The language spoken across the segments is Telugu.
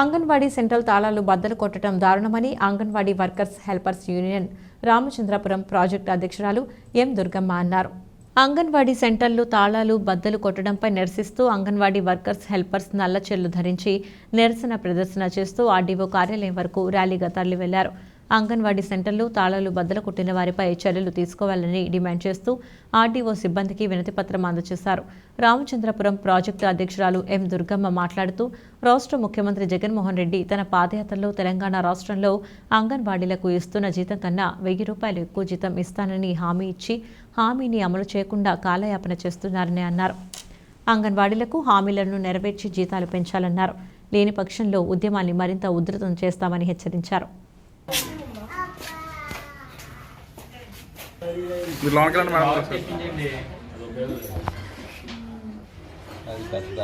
అంగన్వాడీ సెంట్రల్ తాళాలు బద్దలు కొట్టడం దారుణమని anganwadi workers helpers union Ramachandrapuram project అధ్యక్షురాలు ఎం దుర్గమ్మ అన్నారు. అంగన్వాడీ సెంటర్లు తాళాలు బద్దలు కొట్టడంపై నిరసిస్తూ అంగన్వాడీ వర్కర్స్ హెల్పర్స్ నల్ల చెల్లు ధరించి నిరసన ప్రదర్శన చేస్తూ ఆర్డీఓ కార్యాలయం వరకు ర్యాలీగా తరలివెళ్ళారు. అంగన్వాడీ సెంటర్లు తాళాలు బద్దలు కొట్టిన వారిపై చర్యలు తీసుకోవాలని డిమాండ్ చేస్తూ ఆర్డీఓ సిబ్బందికి వినతిపత్రం అందజేశారు. రామచంద్రపురం ప్రాజెక్టు అధ్యక్షురాలు ఎం దుర్గమ్మ మాట్లాడుతూ రాష్ట్ర ముఖ్యమంత్రి జగన్మోహన్ రెడ్డి తన పాదయాత్రలో తెలంగాణ రాష్ట్రంలో అంగన్వాడీలకు ఇస్తున్న జీతం కన్నా వెయ్యి రూపాయలు ఎక్కువ జీతం ఇస్తానని హామీ ఇచ్చి హామీని అమలు చేయకుండా కాలయాపన చేస్తున్నారని అన్నారు. అంగన్వాడీలకు హామీలను నెరవేర్చి జీతాలు పెంచాలన్నారు. లేని పక్షంలో ఉద్యమాన్ని మరింత ఉధృతం చేస్తామని హెచ్చరించారు. మీరు లోనికి రండి మేడం. అది పెద్ద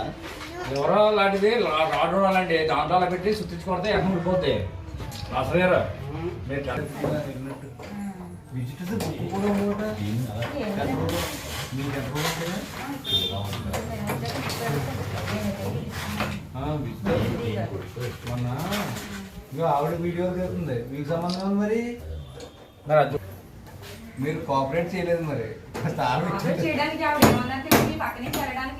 ఎవరో లాంటిది రాడు అలాంటి దాంట్లో అలా పెట్టి సుత్తించుకొడితే ఎక్కడ ఉండిపోద్ది మాస్టర్ గారు మీరు మొన్న ఇగో ఆవిడ వీడియో తీస్తుంది. మీకు సంబంధం మరి? మరి మీరు కోఆపరేట్ చేయలేదు మరి. చేయడానికి ఆవిడ పక్కనే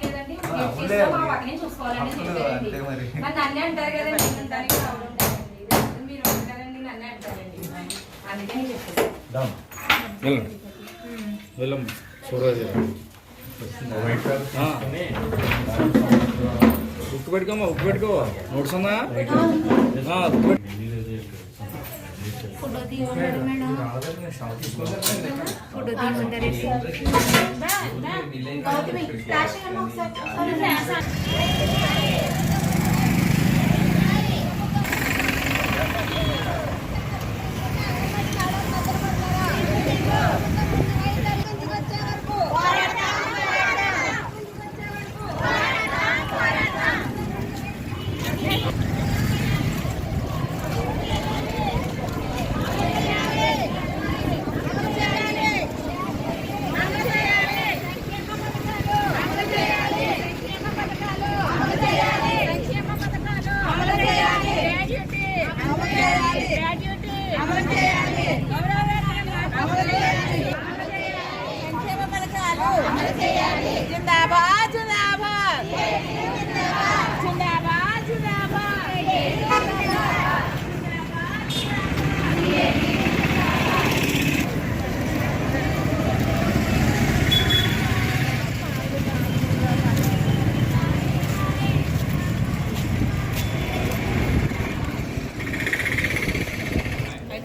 లేదండి. మీరు అప్పుడే చేస్తే మా అది. పక్కనే చూసుకోవాలని అప్పుడు చెప్పారండి అంతే మరి. మరి నన్నే అంటారు కదండి నేను దానికి ఆవిడ ఉంటారండి. లేకపోతే మీరు ఉంటారండి నన్నే అంటారండి. అందుకని చెప్పారు డౌన్ వెళ్ళండి. వెళ్ళం సూరజ్ ఉక్కు పెట్టుకోమా ఉక్కు పెట్టుకో. నోట్స్ ఉందా ఆ, ఉక్కు nada, pode não.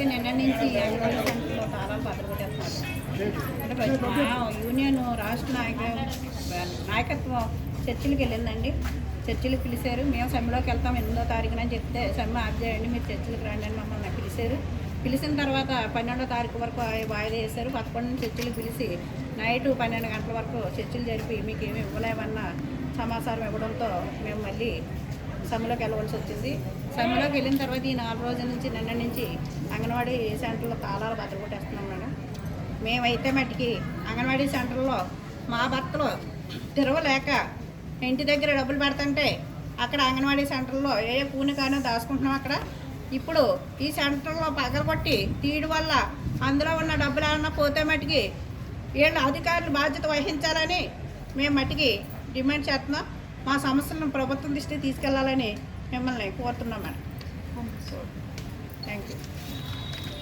అయితే నిన్న నుంచి అంగన్వాడీ సెంటర్లో తాళాలు భద్ర అంటే మా యూనియన్ రాష్ట్ర నాయక నాయకత్వం చర్చిలకు వెళ్ళిందండి. చర్చిలకు పిలిచారు. మేము సమ్మెలోకి వెళ్తాం ఎనిమిదో తారీఖున అని చెప్తే సమ్మె ఆఫ్ చేయండి మీరు చర్చిలకు రండి అని మమ్మల్ని పిలిచారు. పిలిచిన తర్వాత పన్నెండో తారీఖు వరకు వాయిదా వేశారు. పదకొండు చర్చిలు పిలిచి నైట్ పన్నెండు గంటల వరకు చర్చిలు జరిపి మీకు ఏమి ఇవ్వలేమన్న సమాచారం ఇవ్వడంతో మేము మళ్ళీ సమ్మెలోకి వెళ్ళవలసి వచ్చింది. సమ్మెలోకి వెళ్ళిన తర్వాత ఈ నాలుగు రోజుల నుంచి నిన్న నుంచి అంగన్వాడీ సెంటర్లో తాళాలు బద్దలు కొట్టేస్తున్నాం మేడం. మేమైతే మట్టికి అంగన్వాడీ సెంటర్లో మా భర్తలు తిరవలేక ఇంటి దగ్గర డబ్బులు పెడుతుంటే అక్కడ అంగన్వాడీ సెంటర్లో ఏ పూని పూనికానో దాచుకుంటున్నాం అక్కడ. ఇప్పుడు ఈ సెంటర్లో పగలగొట్టి తీయడం వల్ల అందులో ఉన్న డబ్బులు ఏమన్నా పోతే మటుకి వీళ్ళు అధికారులు బాధ్యత వహించాలని మేము మటుకి డిమాండ్ చేస్తున్నాం. మా సమస్యలను ప్రభుత్వం దృష్టికి తీసుకెళ్ళాలని మిమ్మల్ని కోరుతున్నాం మేడం. Thank you